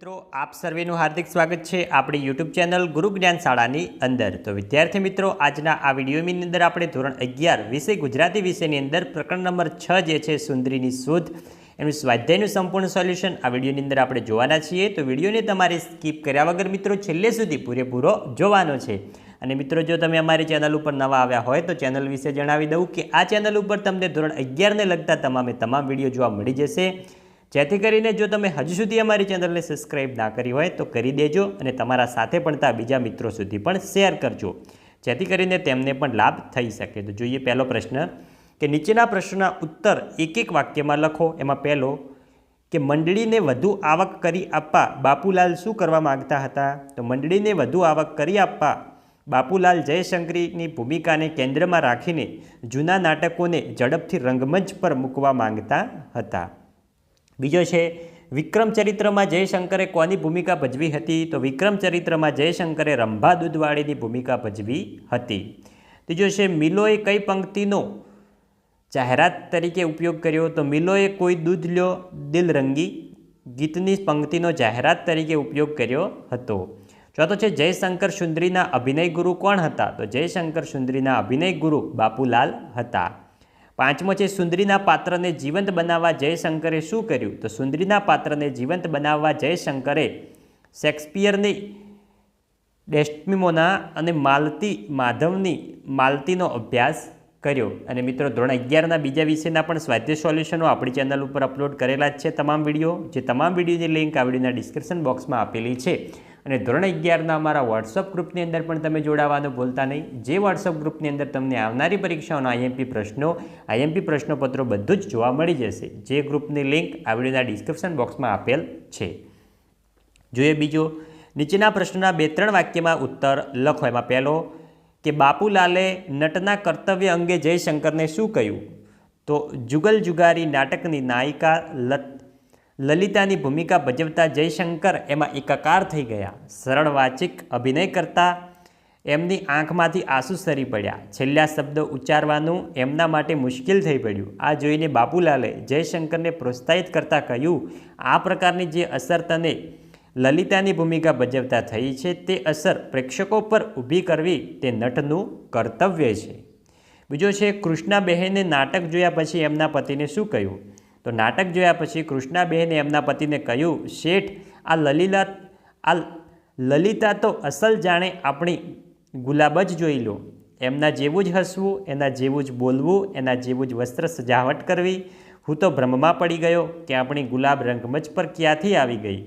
મિત્રો, આપ સર્વેનું હાર્દિક સ્વાગત છે આપણી યુટ્યુબ ચેનલ ગુરુ જ્ઞાન શાળાની અંદર. તો વિદ્યાર્થી મિત્રો, આજના આ વિડીયોની અંદર આપણે ધોરણ અગિયાર વિષય ગુજરાતી વિષયની અંદર પ્રકરણ નંબર છ જે છે સુંદરીની શોધ, એનું સ્વાધ્યાયનું સંપૂર્ણ સોલ્યુશન આ વિડીયોની અંદર આપણે જોવાના છીએ. તો વિડીયોને તમારે સ્કીપ કર્યા વગર મિત્રો છેલ્લે સુધી પૂરેપૂરો જોવાનો છે. અને મિત્રો, જો તમે અમારી ચેનલ ઉપર નવા આવ્યા હોય તો ચેનલ વિશે જણાવી દઉં કે આ ચેનલ ઉપર તમને ધોરણ અગિયારને લગતા તમામે તમામ વીડિયો જોવા મળી જશે. જેથી કરીને જો તમે હજુ સુધી અમારી ચેનલને સબસ્ક્રાઈબ ના કરી હોય તો કરી દેજો અને તમારા સાથે ભણતા બીજા મિત્રો સુધી પણ શેર કરજો. જેથી કરીને તેમને પણ લાભ થઈ શકે. તો જોઈએ પહેલો પ્રશ્ન, કે નીચેના પ્રશ્નના ઉત્તર એક એક વાક્યમાં લખો. એમાં પહેલો, કે મંડળીને વધુ આવક કરી આપવા બાપુલાલ શું કરવા માંગતા હતા? તો મંડળીને વધુ આવક કરી આપવા બાપુલાલ જયશંકરીની ભૂમિકાને કેન્દ્રમાં રાખીને જૂના નાટકોને ઝડપથી રંગમંચ પર મૂકવા માંગતા હતા. બીજો છે, વિક્રમ ચરિત્રમાં જયશંકરે કોની ભૂમિકા ભજવી હતી? તો વિક્રમ ચરિત્રમાં જયશંકરે રંભા દૂધવાળીની ભૂમિકા ભજવી હતી. ત્રીજો છે, મિલોએ કઈ પંક્તિનો જાહેરાત તરીકે ઉપયોગ કર્યો? તો મિલોએ કોઈ દૂધ લ્યો, દિલ રંગી ગીતની પંક્તિનો જાહેરાત તરીકે ઉપયોગ કર્યો હતો. ચોથો છે, જયશંકર સુંદરીના અભિનય ગુરુ કોણ હતા? તો જયશંકર સુંદરીના અભિનય ગુરુ બાપુલાલ હતા. પાંચમો છે, સુંદરીના પાત્રને જીવંત બનાવવા જયશંકરે શું કર્યું? તો સુંદરીના પાત્રને જીવંત બનાવવા જયશંકરે શેક્સપિયરની ડેસ્ટમિમોના અને માલતી માધવની માલતીનો અભ્યાસ કર્યો. અને મિત્રો, ધોરણ અગિયારના બીજા વિષયના પણ સ્વાધ્યાય સોલ્યુશનો આપણી ચેનલ ઉપર અપલોડ કરેલા જ છે તમામ વીડિયો. જે તમામ વિડીયોની લિંક આ વિડીયોના ડિસ્ક્રિપ્શન બોક્સમાં આપેલી છે. અને ધોરણ અગિયારના અમારા વોટ્સઅપ ગ્રુપની અંદર પણ તમે જોડાવાનું ભૂલતા નહીં. જે વોટ્સઅપ ગ્રુપની અંદર તમને આવનારી પરીક્ષાઓના આઈએમપી પ્રશ્નો આઈએમપી પ્રશ્નપત્રો બધું જ જોવા મળી જશે. જે ગ્રુપની લિંક આ વિડીયોના ડિસ્ક્રિપ્શન બોક્સમાં આપેલ છે. જોઈએ બીજો. નીચેના પ્રશ્નના બે ત્રણ વાક્યમાં ઉત્તર લખો. એમાં પહેલો, કે બાપુલાલે નટના કર્તવ્ય અંગે જયશંકરને શું કહ્યું? તો જુગલ જુગારી નાટકની નાયિકા લત લલિતાની ભૂમિકા ભજવતા જયશંકર એમાં એકાકાર થઈ ગયા. સરળ વાચિક અભિનય કરતા એમની આંખમાંથી આંસુ સરી પડ્યા. છેલ્લા શબ્દો ઉચ્ચારવાનું એમના માટે મુશ્કેલ થઈ પડ્યું. આ જોઈને બાપુલાલે જયશંકરને પ્રોત્સાહિત કરતાં કહ્યું, આ પ્રકારની જે અસર તને લલિતાની ભૂમિકા ભજવતા થઈ છે તે અસર પ્રેક્ષકો પર ઊભી કરવી તે નટનું કર્તવ્ય છે. બીજો છે, કૃષ્ણાબહેને નાટક જોયા પછી એમના પતિને શું કહ્યું? તો નાટક જોયા પછી કૃષ્ણાબહેને એમના પતિને કહ્યું, શેઠ, આ લલિલા, આ લલિતા તો અસલ જાણે આપણી ગુલાબ જ જોઈ લો. એમના જેવું જ હસવું, એના જેવું જ બોલવું, એના જેવું જ વસ્ત્ર સજાવટ કરવી. હું તો ભ્રમમાં પડી ગયો કે આપણી ગુલાબ રંગમંચ પર ક્યાંથી આવી ગઈ?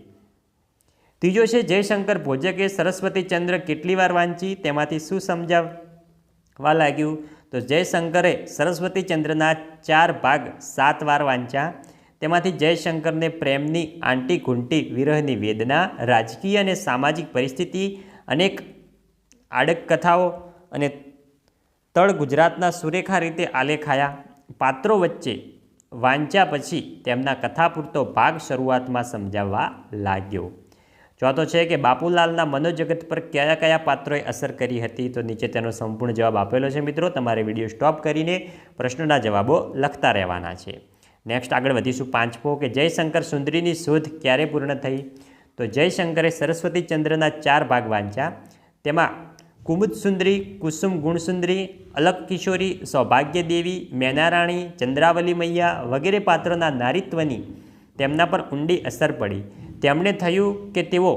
ત્રીજો છે, જયશંકર ભોજકે સરસ્વતીચંદ્ર કેટલી વાર વાંચી? તેમાંથી શું સમજાવવા લાગ્યું? તો જયશંકરે સરસ્વતીચંદ્રના ચાર ભાગ સાત વાર વાંચ્યા. તેમાંથી જયશંકરને પ્રેમની આંટી ઘૂંટી, વિરહની વેદના, રાજકીય અને સામાજિક પરિસ્થિતિ, અનેક આડક કથાઓ અને તળ ગુજરાતના સુરેખા રીતે આલેખાયા. પાત્રો વચ્ચે વાંચ્યા પછી તેમના કથા પૂરતો ભાગ શરૂઆતમાં સમજાવવા લાગ્યો. ચોથો છે કે બાપુલાલના મનોજગત પર કયા કયા પાત્રોએ અસર કરી હતી? તો નીચે તેનો સંપૂર્ણ જવાબ આપેલો છે મિત્રો. તમારે વીડિયો સ્ટોપ કરીને પ્રશ્નના જવાબો લખતા રહેવાના છે. નેક્સ્ટ આગળ વધીશું પાંચમો કે જયશંકર સુંદરીની શોધ ક્યારે પૂર્ણ થઈ? તો જયશંકરે સરસ્વતીચંદ્રના ચાર ભાગ વાંચ્યા. તેમાં કુમુદ સુંદરી, કુસુમ ગુણસુંદરી અલક કિશોરી, સૌભાગ્ય દેવી, મેનારાણી, ચંદ્રાવલી મૈયા વગેરે પાત્રોના નારીત્વની તેમના પર ઊંડી અસર પડી. તેમણે થયું કે તેઓ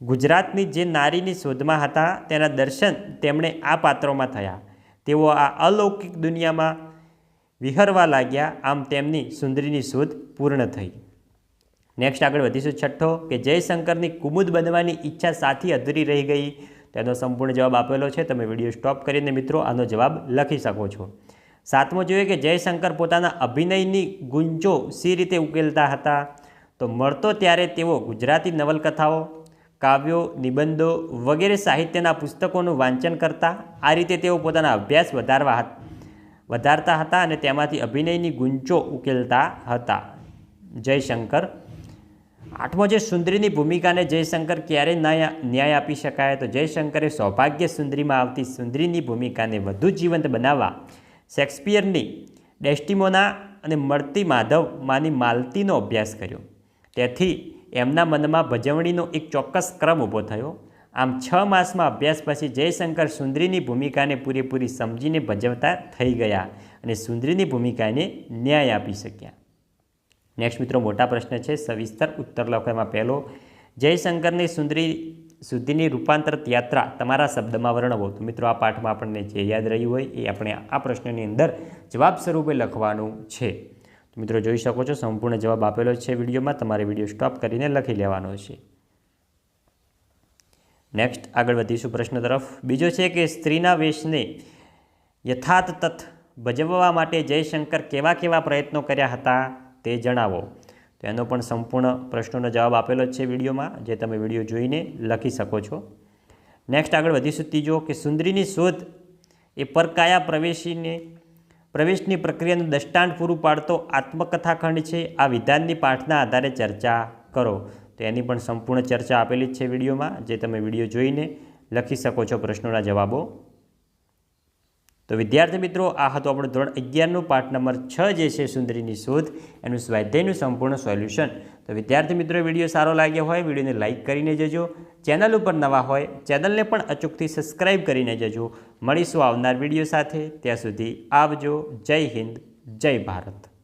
ગુજરાતની જે નારીની શોધમાં હતા તેના દર્શન તેમણે આ પાત્રોમાં થયા. તેઓ આ અલૌકિક દુનિયામાં વિહરવા લાગ્યા. આમ તેમની સુંદરીની શોધ પૂર્ણ થઈ. નેક્સ્ટ આગળ વધીશું છઠ્ઠો કે જયશંકરની કુમુદ બનવાની ઈચ્છા સાથી અધૂરી રહી ગઈ. તેનો સંપૂર્ણ જવાબ આપેલો છે. તમે વીડિયો સ્ટોપ કરીને મિત્રો આનો જવાબ લખી શકો છો. સાતમો જોઈએ કે જયશંકર પોતાના અભિનયની ગુંજો સી રીતે ઉકેલતા હતા? તો મળતો ત્યારે તેઓ ગુજરાતી નવલકથાઓ, કાવ્યો, નિબંધો વગેરે સાહિત્યના પુસ્તકોનું વાંચન કરતા આ રીતે તેઓ પોતાના અભ્યાસ વધારવા વધારતા હતા અને તેમાંથી અભિનયની ગુંચો ઉકેલતા હતા. જયશંકર. આઠમો જે સુંદરીની ભૂમિકાને જયશંકર ક્યારે ન્યાય આપી શકાય તો જયશંકરે સૌભાગ્ય સુંદરીમાં આવતી સુંદરીની ભૂમિકાને વધુ જીવંત બનાવવા શેક્સપિયરની ડેસ્ટિમોના અને મળતી માધવ માની માલતીનો અભ્યાસ કર્યો. તેથી એમના મનમાં ભજવણીનો એક ચોક્કસ ક્રમ ઊભો થયો. આમ છ માસમાં અભ્યાસ પછી જયશંકર સુંદરીની ભૂમિકાને પૂરેપૂરી સમજીને ભજવતા થઈ ગયા અને સુંદરીની ભૂમિકાને ન્યાય આપી શક્યા. નેક્સ્ટ મિત્રો, મોટા પ્રશ્ન છે. સવિસ્તર ઉત્તર લખો. એમાં પહેલો, જયશંકરની સુંદરી સુધીની રૂપાંતરિત યાત્રા તમારા શબ્દમાં વર્ણવો. તો મિત્રો, આ પાઠમાં આપણને જે યાદ રહ્યું હોય એ આપણે આ પ્રશ્નની અંદર જવાબ સ્વરૂપે લખવાનું છે. મિત્રો જોઈ શકો છો, સંપૂર્ણ જવાબ આપેલો છે વિડીયોમાં. તમારે વીડિયો સ્ટોપ કરીને લખી લેવાનો છે. નેક્સ્ટ આગળ વધીશું પ્રશ્ન તરફ. બીજો છે કે સ્ત્રીના વેશને યથાર્થ તથ ભજવવા માટે જયશંકર કેવા કેવા પ્રયત્નો કર્યા હતા તે જણાવો. તો એનો પણ સંપૂર્ણ પ્રશ્નોનો જવાબ આપેલો છે વિડીયોમાં, જે તમે વીડિયો જોઈને લખી શકો છો. નેક્સ્ટ આગળ વધીશું ત્રીજો કે સુંદરીની શોધ એ પરકાયા પ્રવેશીને પ્રવેશની પ્રક્રિયાનું દ્રષ્ટાંત પૂરું પાડતો આત્મકથાખંડ છે. આ વિધાનની પાઠના આધારે ચર્ચા કરો. તો એની પણ સંપૂર્ણ ચર્ચા આપેલી જ છે વિડીયોમાં. જે તમે વીડિયો જોઈને લખી શકો છો પ્રશ્નોના જવાબો. તો વિદ્યાર્થી મિત્રો, આ હતું આપણું ધોરણ અગિયારનું પાઠ નંબર છ જે છે સુંદરીની શોધ, એનું સ્વાધ્યાયનું સંપૂર્ણ સોલ્યુશન. તો વિદ્યાર્થી મિત્રો, વીડિયો સારો લાગ્યો હોય, વિડીયોને લાઇક કરીને જજો. ચેનલ ઉપર નવા હોય, ચેનલને પણ અચૂકથી સબસ્ક્રાઈબ કરીને જજો. મળીશું આવનાર વીડિયો સાથે. ત્યાં સુધી આવજો. જય હિન્દ, જય ભારત.